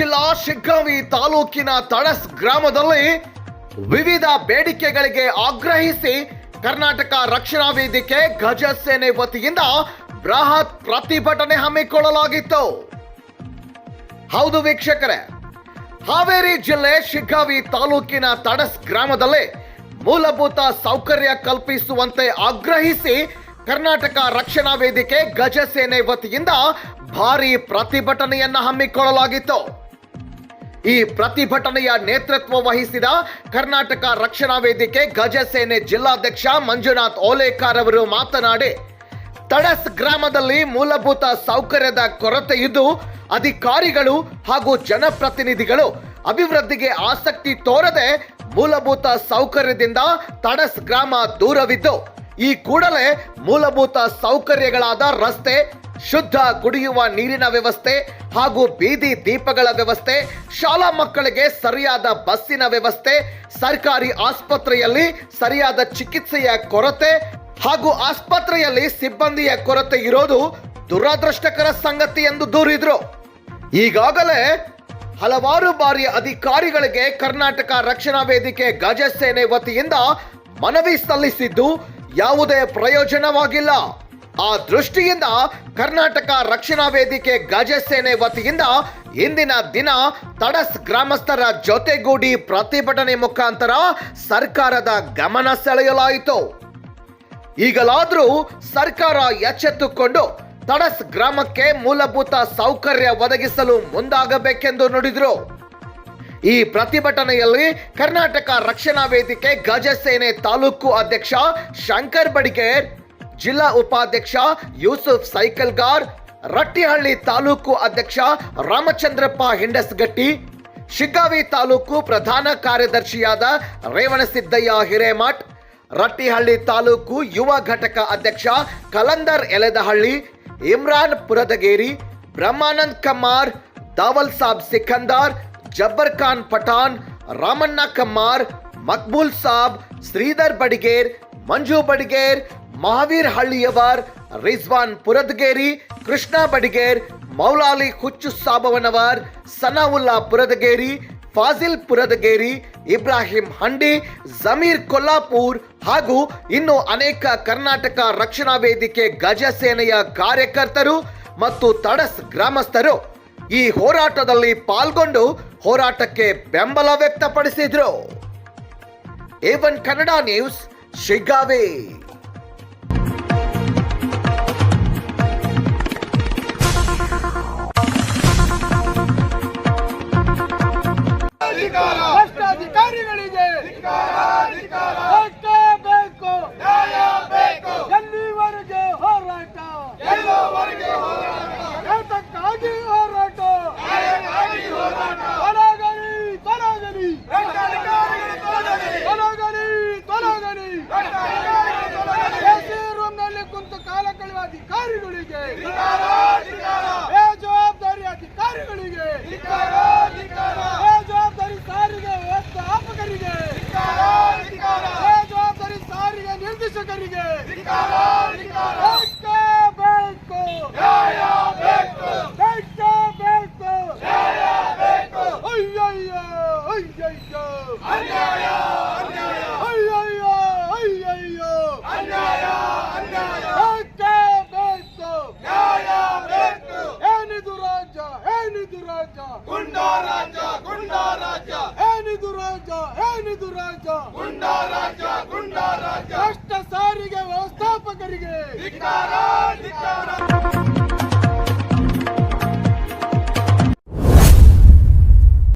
ಶಿಗ್ಗಾವಿ ತಾಲೂಕಿನ ತಡಸ್ ಗ್ರಾಮದಲ್ಲಿ ವಿವಿಧ ಬೇಡಿಕೆಗಳಿಗೆ ಆಗ್ರಹಿಸಿ ಕರ್ನಾಟಕ ರಕ್ಷಣಾ ವೇದಿಕೆ ಗಜ ಸೇನೆ ವತಿಯಿಂದ ಬೃಹತ್ ಪ್ರತಿಭಟನೆ ಹಮ್ಮಿಕೊಳ್ಳಲಾಗಿತ್ತು. ಹೌದು ವೀಕ್ಷಕರೇ, ಹಾವೇರಿ ಜಿಲ್ಲೆ ಶಿಗ್ಗಾವಿ ತಾಲೂಕಿನ ತಡಸ್ ಗ್ರಾಮದಲ್ಲಿ ಮೂಲಭೂತ ಸೌಕರ್ಯ ಕಲ್ಪಿಸುವಂತೆ ಆಗ್ರಹಿಸಿ ಕರ್ನಾಟಕ ರಕ್ಷಣಾ ವೇದಿಕೆ ಗಜ ಸೇನೆ ವತಿಯಿಂದ ಭಾರಿ ಪ್ರತಿಭಟನೆಯನ್ನ ಹಮ್ಮಿಕೊಳ್ಳಲಾಗಿತ್ತು. ಈ ಪ್ರತಿಭಟನೆಯ ನೇತೃತ್ವ ವಹಿಸಿದ ಕರ್ನಾಟಕ ರಕ್ಷಣಾ ವೇದಿಕೆ ಗಜಸೇನೆ ಜಿಲ್ಲಾಧ್ಯಕ್ಷ ಮಂಜುನಾಥ್ ಓಲೇಕಾರ್ ಅವರು ಮಾತನಾಡಿ, ತಡಸ್ ಗ್ರಾಮದಲ್ಲಿ ಮೂಲಭೂತ ಸೌಕರ್ಯದ ಕೊರತೆ ಇದ್ದು, ಅಧಿಕಾರಿಗಳು ಹಾಗೂ ಜನಪ್ರತಿನಿಧಿಗಳು ಅಭಿವೃದ್ಧಿಗೆ ಆಸಕ್ತಿ ತೋರದೆ ಮೂಲಭೂತ ಸೌಕರ್ಯದಿಂದ ತಡಸ್ ಗ್ರಾಮ ದೂರವಿದ್ದು, ಈ ಕೂಡಲೇ ಮೂಲಭೂತ ಸೌಕರ್ಯಗಳಾದ ರಸ್ತೆ ಶುದ್ಧ ಕುಡಿಯುವ ನೀರಿನ ವ್ಯವಸ್ಥೆ ಹಾಗೂ ಬೀದಿ ದೀಪಗಳ ವ್ಯವಸ್ಥೆ, ಶಾಲಾ ಮಕ್ಕಳಿಗೆ ಸರಿಯಾದ ಬಸ್ಸಿನ ವ್ಯವಸ್ಥೆ, ಸರ್ಕಾರಿ ಆಸ್ಪತ್ರೆಯಲ್ಲಿ ಸರಿಯಾದ ಚಿಕಿತ್ಸೆಯ ಕೊರತೆ ಹಾಗೂ ಆಸ್ಪತ್ರೆಯಲ್ಲಿ ಸಿಬ್ಬಂದಿಯ ಕೊರತೆ ಇರೋದು ದುರದೃಷ್ಟಕರ ಸಂಗತಿ ಎಂದು ದೂರಿದ್ರು. ಈಗಾಗಲೇ ಹಲವಾರು ಬಾರಿ ಅಧಿಕಾರಿಗಳಿಗೆ ಕರ್ನಾಟಕ ರಕ್ಷಣಾ ವೇದಿಕೆ ಗಜ ಸೇನೆ ವತಿಯಿಂದ ಮನವಿ ಸಲ್ಲಿಸಿದ್ದು ಯಾವುದೇ ಪ್ರಯೋಜನವಾಗಿಲ್ಲ. ಆ ದೃಷ್ಟಿಯಿಂದ ಕರ್ನಾಟಕ ರಕ್ಷಣಾ ವೇದಿಕೆ ಗಜ ಸೇನೆ ವತಿಯಿಂದ ಇಂದಿನ ದಿನ ತಡಸ್ ಗ್ರಾಮಸ್ಥರ ಜೊತೆಗೂಡಿ ಪ್ರತಿಭಟನೆ ಮುಖಾಂತರ ಸರ್ಕಾರದ ಗಮನ ಸೆಳೆಯಲಾಯಿತು. ಈಗಲಾದರೂ ಸರ್ಕಾರ ಎಚ್ಚೆತ್ತುಕೊಂಡು ತಡಸ್ ಗ್ರಾಮಕ್ಕೆ ಮೂಲಭೂತ ಸೌಕರ್ಯ ಒದಗಿಸಲು ಮುಂದಾಗಬೇಕೆಂದು ನುಡಿದರು. ಈ ಪ್ರತಿಭಟನೆಯಲ್ಲಿ ಕರ್ನಾಟಕ ರಕ್ಷಣಾ ವೇದಿಕೆ ಗಜಸೇನೆ ತಾಲೂಕು ಅಧ್ಯಕ್ಷ ಶಂಕರ್ ಬಡಿಗೇರ್ ಜಿಲ್ಲಾ ಉಪಾಧ್ಯಕ್ಷ ಯೂಸುಫ್ ಸೈಕಲ್ಗಾರ್, ರಟ್ಟಿಹಳ್ಳಿ ತಾಲೂಕು ಅಧ್ಯಕ್ಷ ರಾಮಚಂದ್ರಪ್ಪ ಹಿಂಡಸ್ಗಟ್ಟಿ, ಶಿಗ್ಗಾವಿ ತಾಲೂಕು ಪ್ರಧಾನ ಕಾರ್ಯದರ್ಶಿಯಾದ ರೇವಣಸಿದ್ದಯ್ಯ ಹಿರೇಮಠ್, ರಟ್ಟಿಹಳ್ಳಿ ತಾಲೂಕು ಯುವ ಘಟಕ ಅಧ್ಯಕ್ಷ ಕಲಂದರ್ ಎಲೆದಹಳ್ಳಿ, ಇಮ್ರಾನ್ ಪುರದಗೇರಿ, ಬ್ರಹ್ಮಾನಂದ್ ಕಮ್ಮಾರ್, ದಾವಲ್ ಸಾಬ್ ಸಿಕಂದಾರ್ ಜಬ್ಬರ್ ಖಾನ್ ಪಠಾನ್ ರಾಮಣ್ಣ ಕಮ್ಮಾರ್, ಮಕ್ಬೂಲ್ ಸಾಬ್, ಶ್ರೀಧರ್ ಬಡಿಗೇರ್, ಮಂಜು ಬಡಿಗೇರ್ ಮಹಾವೀರ್ ಹಳ್ಳಿಯವರ್ ರಿಜ್ವಾನ್ ಪುರದಗೇರಿ, ಕೃಷ್ಣ ಬಡಿಗೇರ್, ಮೌಲಾಲಿ ಹುಚ್ಚು ಸಾಬವನವರ್ ಸನಾವುಲ್ಲಾ ಪುರದಗೇರಿ, ಫಾಜಿಲ್ ಪುರದಗೇರಿ, ಇಬ್ರಾಹಿಂ ಹಂಡಿ, ಜಮೀರ್ ಕೊಲ್ಲಾಪುರ್ ಹಾಗೂ ಇನ್ನು ಅನೇಕ ಕರ್ನಾಟಕ ರಕ್ಷಣಾ ವೇದಿಕೆ ಗಜ ಸೇನೆಯ ಕಾರ್ಯಕರ್ತರು ಮತ್ತು ತಡಸ್ ಗ್ರಾಮಸ್ಥರು ಈ ಹೋರಾಟದಲ್ಲಿ ಪಾಲ್ಗೊಂಡು ಹೋರಾಟಕ್ಕೆ ಬೆಂಬಲ ವ್ಯಕ್ತಪಡಿಸಿದ್ರು. A one Kannada news, Shiggavi. ಅಧಿಕಾರಿಗಳಿಗೆ. ಗುಂಡಾ ರಾಜ್ಯ ಗುಂಡಾ ರಾಜ್ಯ ಏನಿದು ರಾಜ್ಯ ಏನಿದು ರಾಜ್ಯ ಗುಂಡಾ ರಾಜ್ಯ ಗುಂಡಾ ರಾಜ್ಯ ಕಷ್ಟ ಸಾರಿಗೆ ವ್ಯವಸ್ಥಾಪಕರಿಗೆ ಧಿಕ್ಕಾರ